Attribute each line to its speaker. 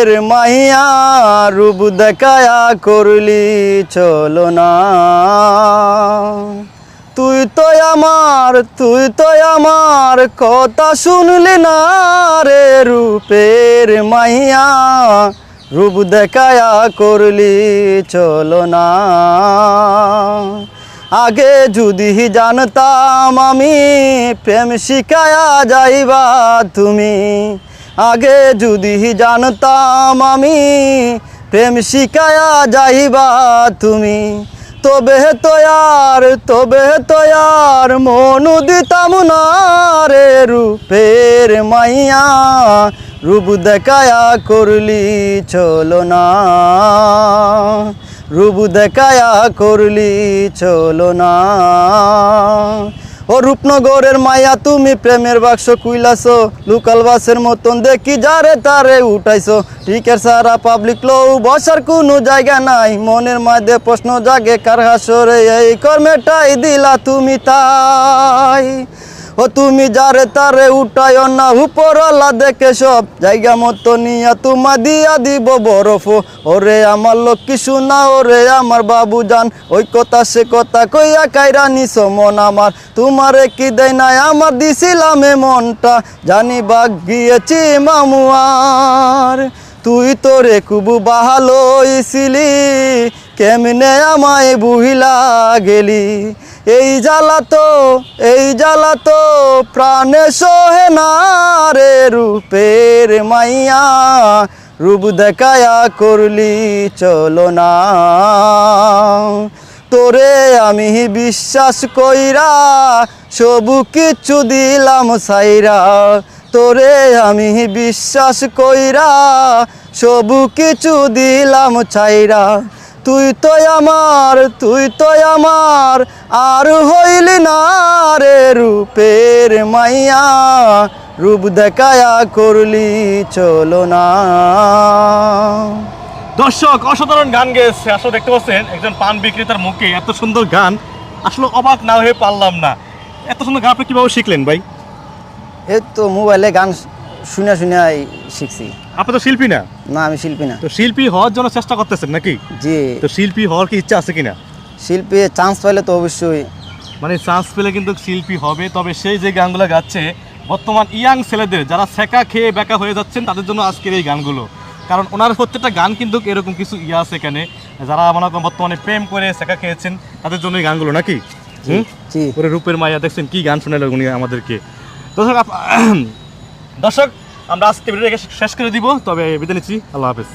Speaker 1: রূপের মাইয়া রূপ দেখায়া করলি, চলো না। তুই তো আমার, তুই তো আমার কথা শুনলি না রে, রূপের মাইয়া রূপ দেখায়া করলি, চলো না। আগে যদি জানতাম আমি প্রেম শিখায়া যাইবা তুমি আগে যদি জানতাম আমি, প্রেম শিখায়া যাইবা তুমি। তবে তয়ার তবে তয়ার মনু দিতাম রে রূপের মাইয়া। রূপ দেখায়া করলি চলো না। রূপ দেখায়া করলি চলো না। ও রূপনগরের মায়া, তুমি প্রেমের বাক্স কুইলাছো লোকাল বাসের মতন দেখি যারে তারে উঠাইছো। টিকের সারা পাবলিক লো বসার কোনো জায়গা নাই। মনের মধ্যে প্রশ্ন জাগে, কার হাসরে এই কর্মেটাই দিলা তুমি তাই। ও তুমি যারে তারে উঠায় না, উপরওয়ালা দেখে সব জায়গা মতো নিয়া তোমা দিয়া দিব বরফ। ওরে আমার লক্ষ্মী শোনা ওরে আমার বাবু জান, ওই কথা সে কথা কইয়া কাইরা নিস মন আমার। তোমারে কি দেয় নাই, আমার দিছিলাম এ মনটা, জানি বাগ গিয়েছি মামুয়ার। তুই তোরে কুবু বাহালো ইসিলি কেমনে আমায় বুহিলা গেলি? এই জ্বালা তো, এই জ্বালা তো প্রাণে সোহে না রে রূপের মাইয়া। রূপ দেখায়া করলি চলো না। তোরে আমি বিশ্বাস কইরা সবু কিছু দিলাম সাইরা। তোরে আমি বিশ্বাস কইরা সবু কিছু দিলাম ছাইরা। তুই তো আমার তুই তো আমার আর হইলি না রে রূপের মাইয়া। রূপ দেখায়া করলি চলো না।
Speaker 2: দর্শক অসাধারণ গান গেয়েছে। আসলে দেখতে পাচ্ছেন একজন পান বিক্রেতার মুখে এত সুন্দর গান আসলে অবাক না হয়ে পারলাম না। এত সুন্দর গান আপনি কীভাবে শিখলেন ভাই?
Speaker 1: এই তো মোবাইলে গান শুনে শুনে শিখছি।
Speaker 2: আপনি তো শিল্পী না?
Speaker 1: না আমি শিল্পী না।
Speaker 2: তো শিল্পী হওয়ার জন্য চেষ্টা করতেছেন নাকি?
Speaker 1: জি।
Speaker 2: তো শিল্পী হওয়ার কি ইচ্ছা আছে কিনা?
Speaker 1: শিল্পী চান্স পাইলে তো অবশ্যই।
Speaker 2: মানে চান্স পেলে কিন্তু শিল্পী হবে তবে সেই যে গানগুলো গাচ্ছে বর্তমান ইয়াং ছেলেদের যারা সেকা খেয়ে বেকা হয়ে যাচ্ছেন তাদের জন্য আজকের এই গানগুলো। কারণ ওনার প্রত্যেকটা গান কিন্তু এরকম কিছু ইয়ে আছে এখানে। যারা মনে করেন বর্তমানে প্রেম করে সেকা খেয়েছেন তাদের জন্য এই গানগুলো নাকি? হুম? ওরে রূপের মায়া দেখছেন কি গান শোনালো উনি আমাদেরকে। আপ- দর্শক আমরা আজকে ভিডিওটাকে শেষ করে দিব তবে বিদায় নিচ্ছি আল্লাহ হাফেজ।